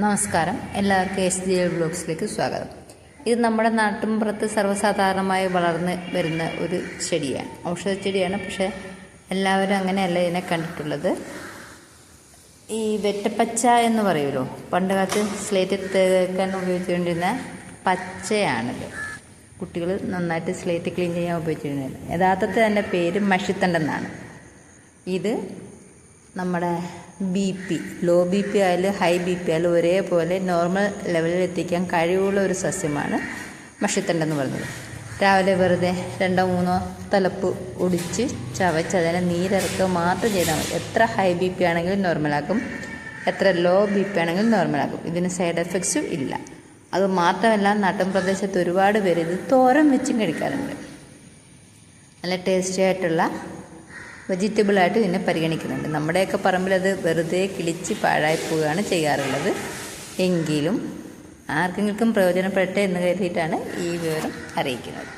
നമസ്കാരം. എല്ലാവർക്കും S G L ബ്ലോഗ്സിലേക്ക് സ്വാഗതം. ഇത് നമ്മുടെ നാട്ടിൻപുറത്ത് സർവസാധാരണമായി വളർന്ന് വരുന്ന ഒരു ചെടിയാണ്. ഔഷധ ചെടിയാണ് പക്ഷേ എല്ലാവരും അങ്ങനെയല്ല ഇതിനെ കണ്ടിട്ടുള്ളത്. ഈ വെറ്റപ്പച്ച എന്ന് പറയുമല്ലോ പണ്ട് കാലത്ത് സ്ലേറ്റ് തേക്കാൻ ഉപയോഗിച്ചുകൊണ്ടിരുന്ന പച്ചയാണിത്. കുട്ടികൾ നന്നായിട്ട് സ്ലേറ്റ് ക്ലീൻ ചെയ്യാൻ ഉപയോഗിച്ചിരുന്നത്. യഥാർത്ഥത്തിൽ എന്റെ പേര് മഷിത്തണ്ടെന്നാണ്. ഇത് നമ്മുടെ B P low B P ആയാലും ഹൈ ബി പി ആയാലും ഒരേപോലെ നോർമൽ ലെവലിൽ എത്തിക്കാൻ കഴിവുള്ള ഒരു സസ്യമാണ് മഷിത്തണ്ടെന്ന് പറയുന്നത്. രാവിലെ വെറുതെ രണ്ടോ മൂന്നോ തലപ്പ് ഒടിച്ച് ചവച്ച് അതിനെ നീരിറക്കുക മാത്രം ചെയ്താൽ മതി. എത്ര ഹൈ ബി പി ആണെങ്കിലും നോർമലാക്കും എത്ര ലോ ബി പി ആണെങ്കിലും നോർമലാക്കും ഇതിന് സൈഡ് എഫക്ട്സും ഇല്ല. അത് മാത്രമല്ല നാട്ടിൻ പ്രദേശത്ത് ഒരുപാട് പേര് ഇത് തോരൻ വെച്ചും കഴിക്കാറുണ്ട്. നല്ല ടേസ്റ്റി ആയിട്ടുള്ള വെജിറ്റബിളായിട്ട് ഇതിനെ പരിഗണിക്കുന്നുണ്ട്. നമ്മുടെയൊക്കെ പറമ്പിൽ അത് വെറുതെ കിളിച്ച് പാഴായി പോവുകയാണ് ചെയ്യാറുള്ളത്. എങ്കിലും ആർക്കെങ്കിലും പ്രയോജനപ്പെടട്ടെ എന്ന് കരുതിയിട്ടാണ് ഈ വിവരം അറിയിക്കുന്നത്.